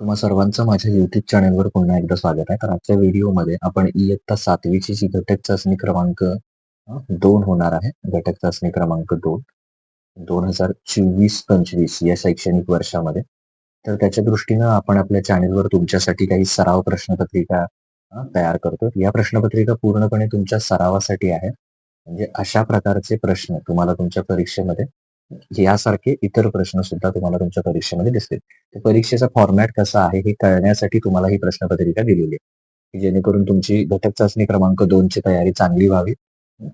तुम्हा सर्वांचं माझ्या युट्यूब चॅनलवर पुन्हा एकदा स्वागत आहे. तर आजच्या व्हिडिओमध्ये आपण इयत्ता सातवीची जी घटक चाचणी क्रमांक दोन होणार आहे. घटक चाचणी क्रमांक 2 2024-25 या शैक्षणिक वर्षामध्ये. तर त्याच्या दृष्टीनं आपण आपल्या चॅनलवर तुमच्यासाठी काही सराव प्रश्नपत्रिका तयार करतो. या प्रश्नपत्रिका पूर्णपणे तुमच्या सरावासाठी आहे. म्हणजे अशा प्रकारचे प्रश्न तुम्हाला तुमच्या परीक्षेमध्ये यासारखे इतर प्रश्न सुद्धा तुम्हाला तुमच्या परीक्षेमध्ये दिसतील. परीक्षेचा फॉर्मॅट कसा आहे हे कळण्यासाठी तुम्हाला ही प्रश्नपत्रिका दिलेली आहे. जेणेकरून तुमची घटक चाचणी क्रमांक दोनची तयारी चांगली व्हावी.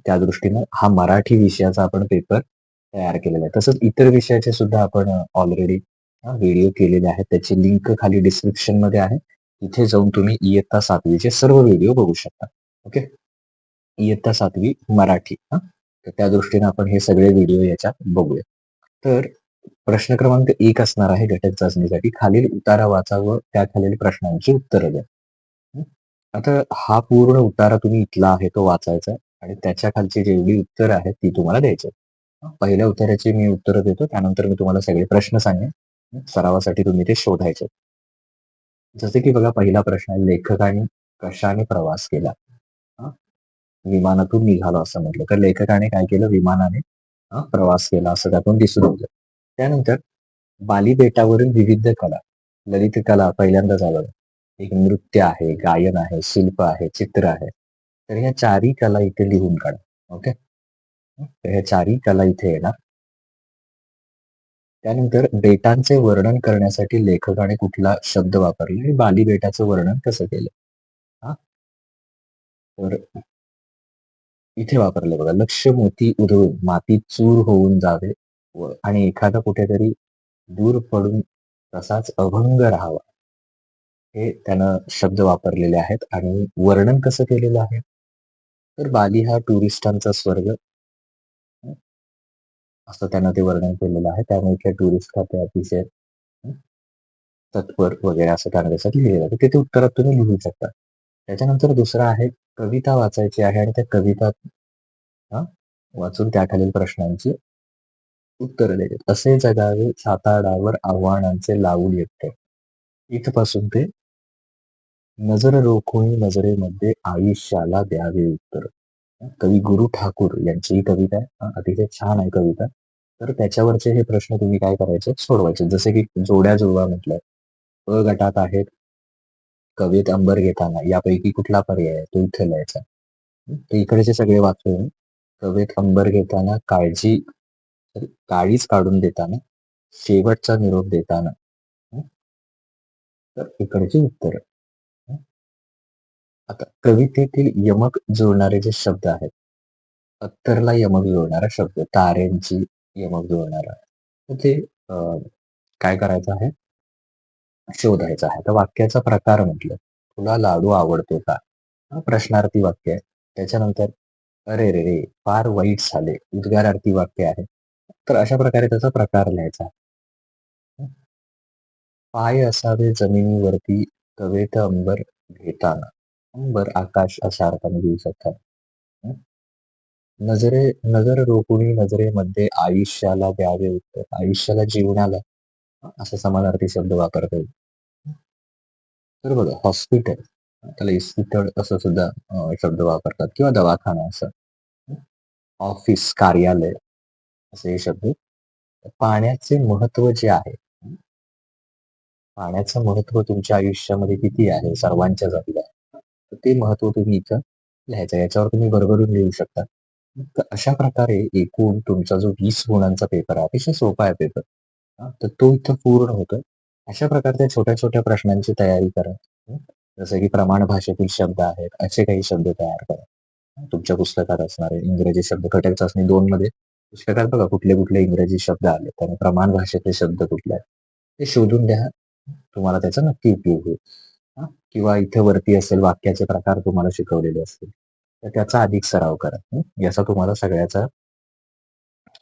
त्या दृष्टीनं हा मराठी विषयाचा आपण पेपर तयार केलेला आहे. तसंच इतर विषयाचे सुद्धा आपण ऑलरेडी व्हिडिओ केलेले आहेत. त्याची लिंक खाली डिस्क्रिप्शनमध्ये आहे. तिथे जाऊन तुम्ही इयत्ता सातवीचे सर्व व्हिडिओ बघू शकता. ओके. इयत्ता सातवी मराठी तर त्या दृष्टीने आपण हे सगळे व्हिडिओ याच्यात बघूया. तर प्रश्न क्रमांक एक असणार आहे घटक चाचणीसाठी. खालील उतारा वाचा व त्याखालील प्रश्नांची उत्तरं द्या. आता हा पूर्ण उतारा तुम्ही इथला आहे तो वाचायचा आणि त्याच्या खालची जेवढी उत्तरं आहेत ती तुम्हाला द्यायची पहिल्या उत्तराची मी उत्तरं देतो. त्यानंतर मी तुम्हाला सगळे प्रश्न सांगेन. सरावासाठी तुम्ही ते शोधायचे. जसे की बघा पहिला प्रश्न आहे. लेखकाने कशाने प्रवास केला? विमानातून निघालो असं म्हटलं. तर लेखकाने काय केलं? विमानाने प्रवास केला असं त्यातून दिसून होतं त्यानंतर बाली बेटावरील विविध कला, ललित कला पहिल्यांदाच आलं. एक नृत्य आहे, गायन आहे, शिल्प आहे, चित्र आहे. तर ह्या चारही कला इथे लिहून काढा. ओके. तर ह्या चारही कला इथे येणार. त्यानंतर बेटांचे वर्णन करण्यासाठी लेखकाने कुठला शब्द वापरला आणि बाली बेटाचं वर्णन कसं केलं? हा तर इथे वापरलं बघा. लक्ष मोती उधळून मातीत चूर होऊन जावे व आणि एखादा कुठेतरी दूर पडून तसाच अभंग राहावा. हे त्यानं शब्द वापरलेले आहेत आणि वर्णन कसं केलेलं आहे? तर बाली हा टुरिस्टांचा स्वर्ग असं त्यांना ते वर्णन केलेलं आहे. त्यामुळे इथल्या टुरिस्ट खाते अतिशय तत्पर वगैरे असं त्यानं त्याच्यात लिहिलेलं आहे. ते उत्तरात तुम्ही लिहू शकता. त्याच्यानंतर दुसरा आहे कविता वाचायची आहे आणि त्या कविता वाचून त्याखालील प्रश्नांची उत्तर देतात असे जगावे साताडावर आव्हानांचे लावून येते इथपासून ते नजर रोखून नजरेमध्ये आयुष्याला द्यावे उत्तर. कवी गुरु ठाकूर यांची ही कविता आहे. अतिशय छान आहे कविता. तर त्याच्यावरचे हे प्रश्न तुम्ही काय करायचे? सोडवायचे. जसे की जोड्या जुळवा म्हटलंय. अ गटात आहेत. कवेत अंबर घेताना यापैकी कुठला पर्याय आहे? तो इथे लिहायचा. तर इकडचे सगळे वाक्य कवेत अंबर घेताना काळजी काळीच काढून देताना, शेवटचा निरोप देताना. तर इकडची उत्तर आता कवितेतील यमक जुळणारे जे शब्द आहेत. अत्तरला यमक जुळणारा शब्द, ताऱ्यांची यमक जुळणारा. तर ते काय करायचं आहे? शोधायचं आहे. तर वाक्याचा प्रकार म्हटलं, तुला लाडू आवडतो का? प्रश्नार्थी वाक्य आहे. त्याच्यानंतर अरे रे फार वाईट झाले. उद्गारार्थी वाक्य आहे. तर अशा प्रकारे त्याचा प्रकार लिहायचा. पाय असावे जमिनीवरती कवेत अंबर घेताना. अंबर, आकाश अशा अर्थाने घेऊ शकतात. नजरे नजर रोखुणी नजरेमध्ये आयुष्याला द्यावे उत्तर. आयुष्याला, जीवनाला असा समानार्थी शब्द वापरता येईल. तर बघा हॉस्पिटल त्याला इस्पितळ असं सुद्धा शब्द वापरतात किंवा दवाखाना असं. ऑफिस, कार्यालय असे हे शब्द. पाण्याचे महत्त्व जे आहे पाण्याचं महत्त्व तुमच्या आयुष्यामध्ये किती आहे? सर्वांच्या आपल्या. तर ते महत्त्व तुम्ही इथं लिहायचं. याच्यावर तुम्ही भरभरून लिहू शकता. तर अशा प्रकारे एकूण तुमचा जो वीस गुणांचा पेपर आहे, अतिशय सोपा आहे पेपर. तर तो इथं पूर्ण होतोय. अशा प्रकारच्या छोट्या-छोट्या प्रश्नांची तयारी करा. जसं की प्रमाण भाषेतील शब्द आहेत, असे काही शब्द तयार करा. तुमच्या पुस्तकात असणारे इंग्रजी शब्द घटक चाचणी दोन मध्ये पुस्तकात बघा कुठले-कुठले इंग्रजी शब्द आले. त्याने प्रमाण भाषेतले शब्द कुठले आहेत? ते शोधून द्या. तुम्हाला त्याचा नक्की उपयोग होईल. किंवा इथे वरती असेल वाक्याचे प्रकार तुम्हाला शिकवलेले असतील. तर त्याचा अधिक सराव करा. याचा तुम्हाला सगळ्याचा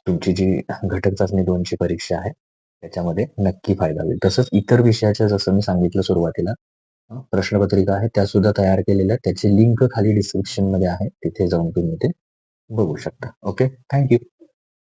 तुमची जी घटक चाचणी दोनची परीक्षा आहे, त्याच्यामध्ये नक्की फायदा होईल. तसंच इतर विषयाच्या जसं मी सांगितलं सुरुवातीला प्रश्नपत्रिका आहे त्या सुद्धा तयार केलेल्या त्याची लिंक खाली डिस्क्रिप्शनमध्ये आहे. तिथे जाऊन तुम्ही ते बघू शकता. ओके. Thank you.